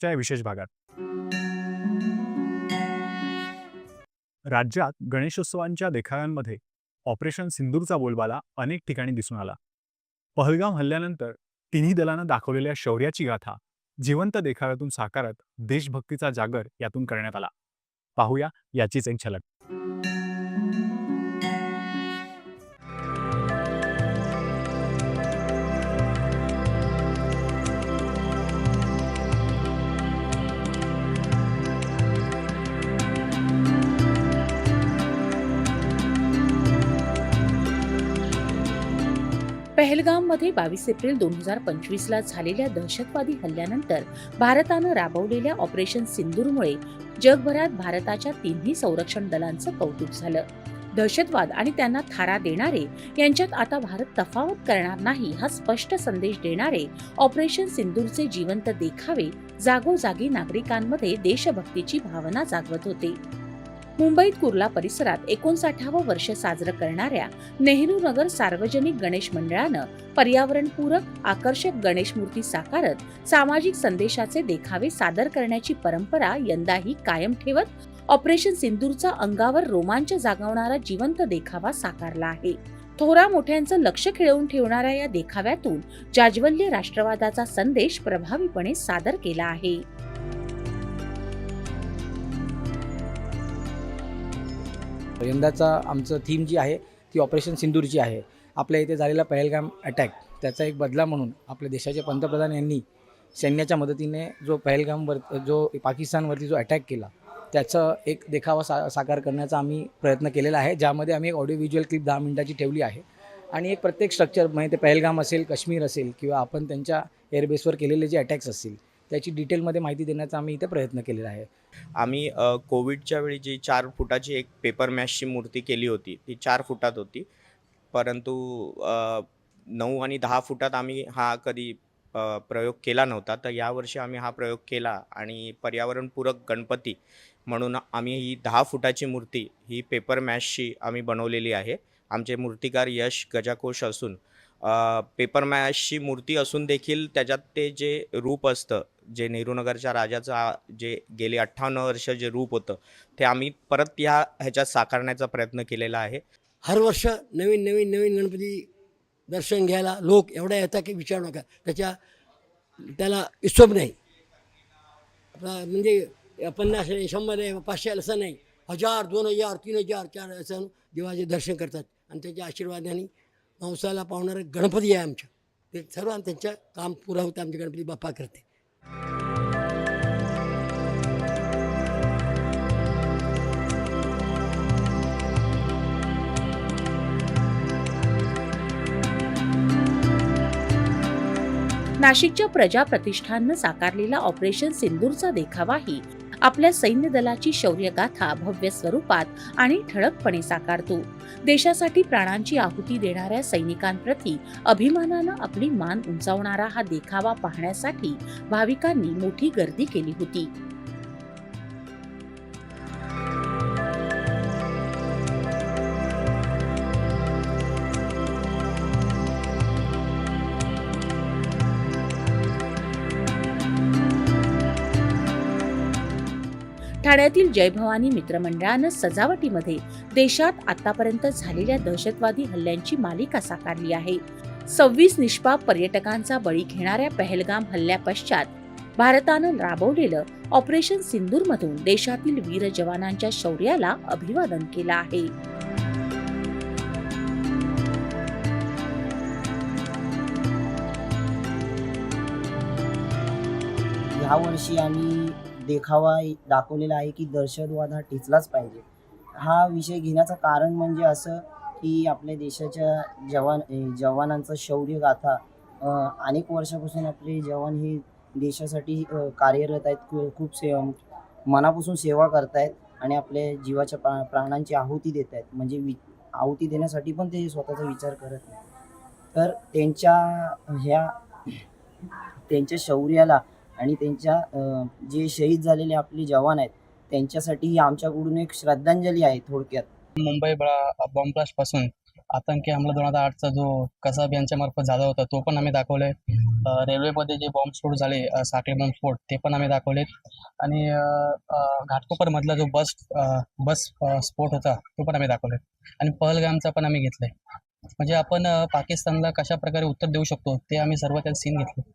च्या विशेष भागात. राज्यात गणेशोत्सवांच्या देखाव्यांमध्ये ऑपरेशन सिंदूरचा बोलबाला अनेक ठिकाणी दिसून आला. पहलगाम हल्ल्यानंतर तिन्ही दलानं दाखवलेल्या शौर्याची गाथा जिवंत देखाव्यातून साकारत देशभक्तीचा जागर यातून करण्यात आला. पाहूया याचीच एक झलक. पहलगाममध्ये बावीस एप्रिल दोन हजार पंचवीसला झालेल्या दहशतवादी हल्ल्यानंतर भारतानं राबवलेल्या ऑपरेशन सिंदूरमुळे जगभरात भारताच्या तिन्ही संरक्षण दलांचं कौतुक झालं. दहशतवाद आणि त्यांना थारा देणारे यांच्यात आता भारत तफावत करणार नाही हा स्पष्ट संदेश देणारे ऑपरेशन सिंदूरचे जिवंत देखावे जागोजागी नागरिकांमध्ये देशभक्तीची भावना जागवत होते. मुंबईत कुर्ला परिसरात एकोणसाठावं वर्ष साजरं करणाऱ्या नेहरू नगर सार्वजनिक गणेश मंडळानं पर्यावरणपूरक आकर्षक गणेश मूर्ती साकारत सामाजिक संदेशाचे देखावे सादर करण्याची परंपरा यंदाही कायम ठेवत ऑपरेशन सिंदूरचा अंगावर रोमांच जागवणारा जिवंत देखावा साकारला आहे. थोरा मोठ्यांचं लक्ष खिळवून ठेवणाऱ्या या देखाव्यातून जाज्वल्य राष्ट्रवादाचा संदेश प्रभावीपणे सादर केला आहे. यंदाचा आमचं थीम जी आहे ती ऑपरेशन सिंदूरची आहे. आपल्या इथे झालेला पहलगाम अटॅक त्याचा एक बदला म्हणून आपल्या देशाचे पंतप्रधान यांनी सैन्याच्या मदतीने जो पहलगामवर जो पाकिस्तानवरती जो अटॅक केला त्याचं एक देखावा सा साकार करण्याचा आम्ही प्रयत्न केलेला आहे. ज्यामध्ये आम्ही एक ऑडिओ व्हिज्युअल क्लिप दहा मिनिटाची ठेवली आहे. आणि एक प्रत्येक स्ट्रक्चर म्हणजे ते पहलगाम असेल काश्मीर असेल किंवा आपण त्यांच्या एअरबेसवर केलेले जे अटॅक्स असतील त्याची डिटेलमध्ये माहिती देण्याचा आम्ही इथे प्रयत्न केलेला आहे. आम्ही कोविडच्या वेळी जी चार फुटाची एक पेपर मॅशची मूर्ती केली होती ती चार फुटात होती. परंतु नऊ आणि दहा फुटात आम्ही हा कधी प्रयोग केला नव्हता. तर यावर्षी आम्ही हा प्रयोग केला आणि पर्यावरणपूरक गणपती म्हणून आम्ही ही दहा फुटाची मूर्ती ही पेपर मॅशची आम्ही बनवलेली आहे. आमचे मूर्तिकार यश गजाकोश असून पेपर मॅशची मूर्ती असून देखील त्याच्यात ते जे रूप असतं जे नेहरूनगरच्या राजाचं जे गेले अठ्ठावन्न वर्ष जे रूप होतं ते आम्ही परत ह्या ह्याच्यात साकारण्याचा प्रयत्न केलेला आहे. हर वर्ष नवीन नवीन नवीन गणपती दर्शन घ्यायला लोक एवढ्या येतात की विचारू नका. त्याच्या त्याला हिशोब नाही. आपला म्हणजे पन्नास आहे शंभर आहे पाचशे असं नाही. हजार दोन हजार तीन हजार चार असं देवाचे दर्शन करतात. आणि त्याच्या आशीर्वादाने मांसाला पावणारे गणपती आहे आमच्या. ते सर्व त्यांच्या काम पुरं होतं आमचे गणपती बाप्पा करते. नाशिकच्या प्रजा प्रतिष्ठाननं साकारलेला ऑपरेशन सिंदूरचा देखावाही आपल्या सैन्य दलाची शौर्यगाथा भव्य स्वरूपात आणि ठळकपणे साकारतो. देशासाठी प्राणांची आहुती देणाऱ्या सैनिकांप्रती अभिमानानं आपली मान उंचावणारा हा देखावा पाहण्यासाठी भाविकांनी मोठी गर्दी केली होती. ठाण्यातील जयभवानी मित्रमंडळानं सजावटीमध्ये देशात आतापर्यंत झालेल्या दहशतवादी हल्ल्यांची मालिका साकारली आहे. सव्वीस निष्पाप पर्यटकांचा बळी घेणाऱ्या पहलगाम हल्ल्यापश्चात भारतानं राबवलेलं ऑपरेशन सिंदूरमधून देशातील वीर जवानांच्या शौर्याला अभिवादन केलं आहे. ह्यावर्षी आम्ही देखावा दाखवलेला आहे की दहशतवाद हा टिचलाच पाहिजे. हा विषय घेण्याचं कारण म्हणजे असं की आपल्या देशाच्या जवान जवानांचा जवानांचं शौर्य गाथा अनेक वर्षापासून आपले जवान हे देशासाठी कार्यरत आहेत. खू- खूप से मनापासून सेवा करतायत आणि आपल्या जीवाच्या प्रा प्राणांची आहुती देत आहेत म्हणजे वि आहुती देण्यासाठी पण ते स्वतःचा विचार करत नाही तर त्यांच्या ह्या त्यांच्या शौर्याला आणि त्यांच्या जे शहीद झालेले आपले जवान आहेत त्यांच्यासाठी ही आमच्याकडून एक श्रद्धांजली आहे थोडक्यात. मुंबई बॉम्बलास्टपासून आतंकी हमला दोन हजार आठचा जो कसाब यांच्या मार्फत झाला होता तो पण आम्ही दाखवलाय. रेल्वेमध्ये जे बॉम्बस्फोट झाले अ, साखळी बॉम्बस्फोट ते पण आम्ही दाखवलेत. आणि घाटकोपर मधला जो बस बस स्फोट होता तो पण आम्ही दाखवलेत. आणि पहलगामचा पण आम्ही घेतलाय. म्हणजे आपण पाकिस्तानला कशा प्रकारे उत्तर देऊ शकतो ते आम्ही सर्व त्यात सीन घेतले.